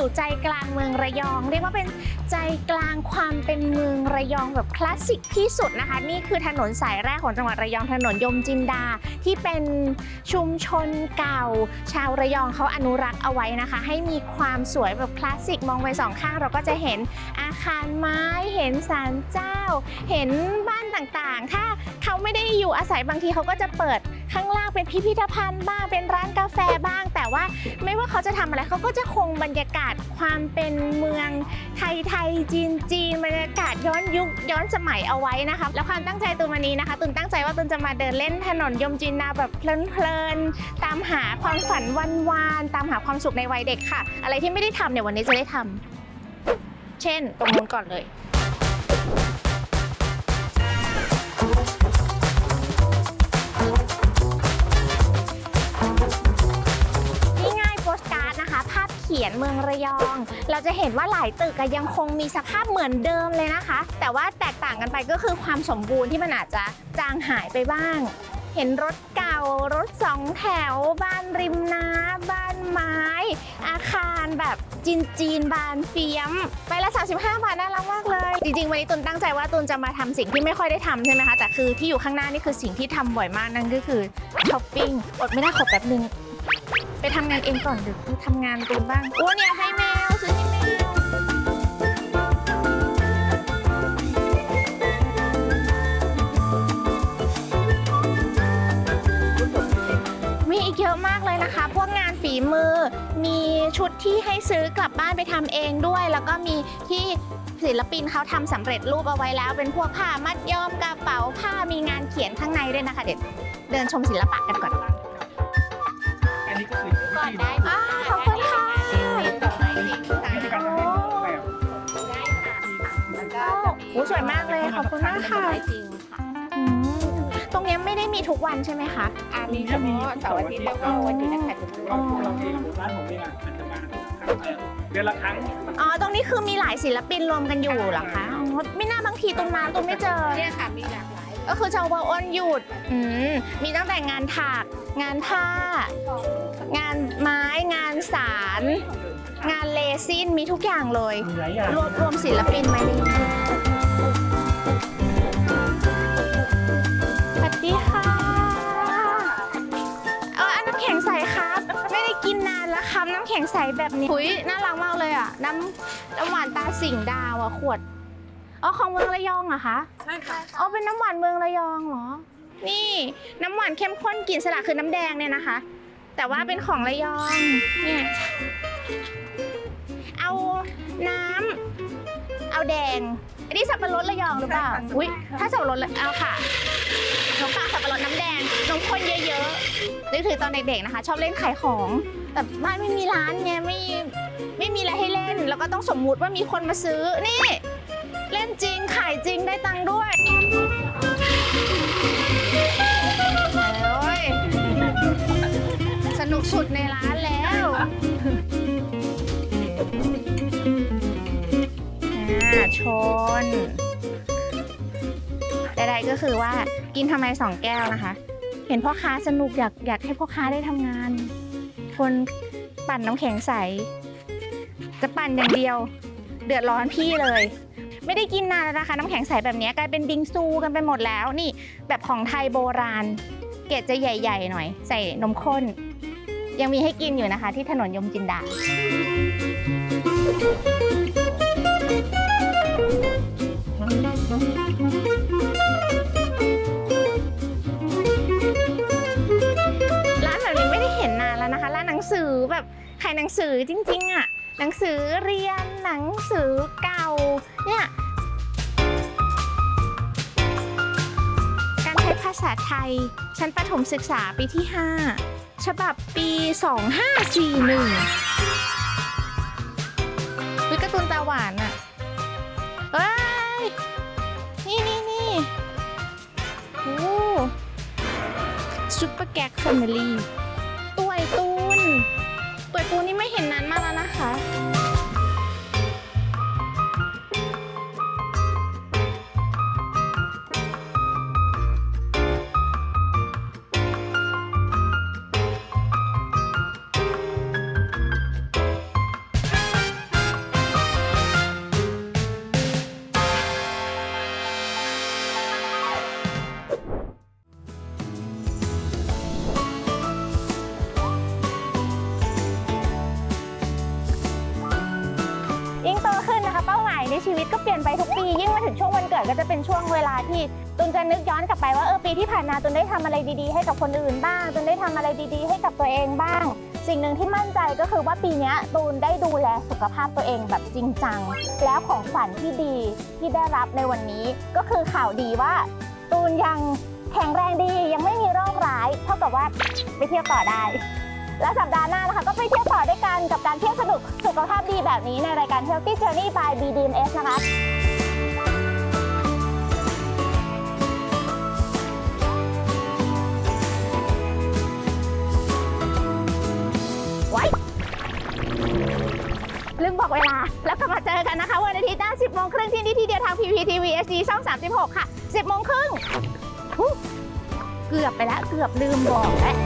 อยู่ใจกลางเมืองระยอง เรียกว่าเป็นใจกลางความเป็นเมืองระยองแบบคลาสสิกที่สุดนะคะ นี่คือถนนสายแรกของจังหวัดระยองถนนยมจินดา ที่เป็นชุมชนเก่า ชาวระยองเขาอนุรักษ์เอาไว้นะคะ ให้มีความสวยแบบคลาสสิกมองไปสองข้างเราก็จะเห็นอาคารไม้เห็นศาลเจ้า เห็นบ้านต่างๆ ถ้าเขาไม่ได้อยู่อาศัยบางทีเขาก็จะเปิด ข้างล่างเป็นพิพิธภัณฑ์บ้างเป็นร้านกาแฟบ้าง แต่ว่าไม่ว่าเขาจะทำอะไรเขาก็จะคงบรรยากาศความเป็นเมืองไทยไทยจีนจีนบรรยากาศย้อนยุคย้อนสมัยเอาไว้นะคะแล้วความตั้งใจตูนวันนี้นะคะตูนตั้งใจว่าตูนจะมาเดินเล่นถนนยมจีนนาแบบเพลินๆตามหาความฝันวันวานๆตามหาความสุขในวัยเด็กค่ะ อะไรที่ไม่ได้ทำเนี่ยวันนี้จะได้ทำเช่นตรงนู้นก่อนเลย เมืองระยอง เราจะเห็นว่าหลายตึกอะยังคงมีสภาพเหมือนเดิมเลยนะคะ แต่ว่าแตกต่างกันไปก็คือความสมบูรณ์ที่มันอาจจะจางหายไปบ้าง เห็นรถเก่ารถสองแถว บ้านริมน้ำบ้านไม้ อาคารแบบจีนจีนบานเฟียมไปละ 35 บาทน่ารักมากเลย จริง ๆ วันนี้ตุนตั้งใจว่าตุนจะมาทำสิ่งที่ไม่ค่อยได้ทำใช่ไหมคะ แต่คือที่อยู่ข้างหน้านี่คือสิ่งที่ทำบ่อยมากนั่นก็คือช้อปปิ้งอดไม่ได้ขอแป๊บนึง ไปทำงานเองก่อนเดี๋ยวทำงานตูนบ้างโอ้เนี่ยให้แมวซื้อให้แมวมีอีกเยอะมากเลยนะคะ พวกงานฝีมือ มีชุดที่ให้ซื้อกลับบ้านไปทำเองด้วย แล้วก็มีที่ศิลปินเขาทำสำเร็จรูปเอาไว้แล้ว เป็นพวกผ้ามัดย้อมกระเป๋าผ้ามีงานเขียนข้างในด้วยนะคะ เดี๋ยวเดินชมศิลปะกันก่อน ก็คือก่อนได้อ้าวขอบคุณค่ะดอกไม้สีต่างวิธีๆการทำให้รูปแบบได้ค่ะแล้วก็จะมีโอ้สวยมากเลยขอบคุณมากดอกค่ะไม้จริงค่ะ อืมตรงเนี้ยไม่ได้มีทุกวันใช่ไหมคะอ่ามีเฉพาะเสาร์อาทิตย์แล้วก็วันหยุดนักขัตฤกษ์เราเราเองหรือร้านผมเองอะมันจะมาเดือนละครั้ง อ๋อ ตรงนี้คือมีหลายศิลปินรวมกันอยู่เหรอคะอ๋อไม่น่าบางทีตุนมาตุนไม่เจอ เนี่ยค่ะมีหลากหลาย ก็คือชาวบาอ้นหยุดอืมมีตั้งแต่งานถัก งานผ้า งานไม้งานสาร งานเลซินมีทุกอย่างเลย มีหลายอย่าง รวบรวมศิลปินมาดีสวัสดีค่ะเอออันน้ำแข็งใสครับ ไม่ได้กินนานแล้วครับน้ำแข็งใสแบบนี้หุยน่ารักมากเลยอะ น้ำน้ำหวานตาสิงดาวอะขวด อ๋อของเมืองระยองเหรอะคะใช่ค่ะอ๋อเป็นน้ำหวานเมืองระยองเหรอ นี่น้ำหวานเข้มข้นกลิ่นสละคือน้ำแดงเนี่ยนะคะ แต่ว่าเป็นของระยองเนี่ยเอาน้ำเอาแดง อันนี้สับปะรดระยองหรือเปล่าอุ้ยถ้าสับปะรดเอาค่ะนมปังสับปะรดน้ำแดงนมข้นเยอะๆนึกถึงตอนเด็กๆนะคะ ชอบเล่นขายของ แต่บ้านไม่มีร้านไงไม่ไม่มีอะไรให้เล่น แล้วก็ต้องสมมุติว่ามีคนมาซื้อนี่ เล่นจริง ขายจริงได้ตังค์ด้วยโอ้ยสนุกสุดในร้านแล้วอ่าชน ใดๆก็คือว่ากินทำไมสองแก้วนะคะ เห็นพ่อค้าสนุกอยากอยากให้พ่อค้าได้ทำงาน คนปั่นน้ำแข็งใส จะปั่นอย่างเดียว เดือดร้อนพี่เลย ไม่ได้กินนานแล้วนะคะ น้ำแข็งใสแบบนี้กลายเป็นบิงซูกันไปหมดแล้วนี่ แบบของไทยโบราณ เกล็ดจะใหญ่ ๆ หน่อย ใส่นมข้น ยังมีให้กินอยู่นะคะ ที่ถนนยมจินดาร้านแบบนี้ไม่ได้เห็นนานแล้วนะคะร้านหนังสือแบบขายหนังสือจริงๆอะหนังสือเรียนหนังสือ ษาไทย ชั้นประถมศึกษาปีที่ 5 ฉบับปี 2541 ชีวิตก็เปลี่ยนไปทุกปี ยิ่งมาถึงช่วงวันเกิดก็จะเป็นช่วงเวลาที่ตุนจะนึกย้อนกลับไปว่าเออปีที่ผ่านมาตุนได้ทำอะไรดีๆ ให้กับคนอื่นบ้างตุนได้ทำอะไรดีๆ ให้กับตัวเองบ้าง สิ่งหนึ่งที่มั่นใจก็คือว่าปีนี้ตูนได้ดูแลสุขภาพตัวเองแบบจริงจัง แล้วของขวัญที่ดีที่ได้รับในวันนี้ก็คือข่าวดีว่า ตูนยังแข็งแรงดียังไม่มีโรคร้าย เท่ากับว่าไปเที่ยวต่อได้ และสัปดาห์หน้านะคะก็ไปเที่ยวต่อด้วยกันกับการเที่ยวสนุกสุขภาพดีแบบนี้ในรายการ Healthy Journey by BDMS นะคะไว้ลืมบอกเวลา แล้วกลับมาเจอกันนะคะ วันอาทิตย์หน้า 10 โมงครึ่งที่นี่ที่เดียวทาง PPTV HD ช่อง 36 ค่ะ 10 โมงครึ่ง เกือบไปแล้ว เกือบลืมบอกแล้ว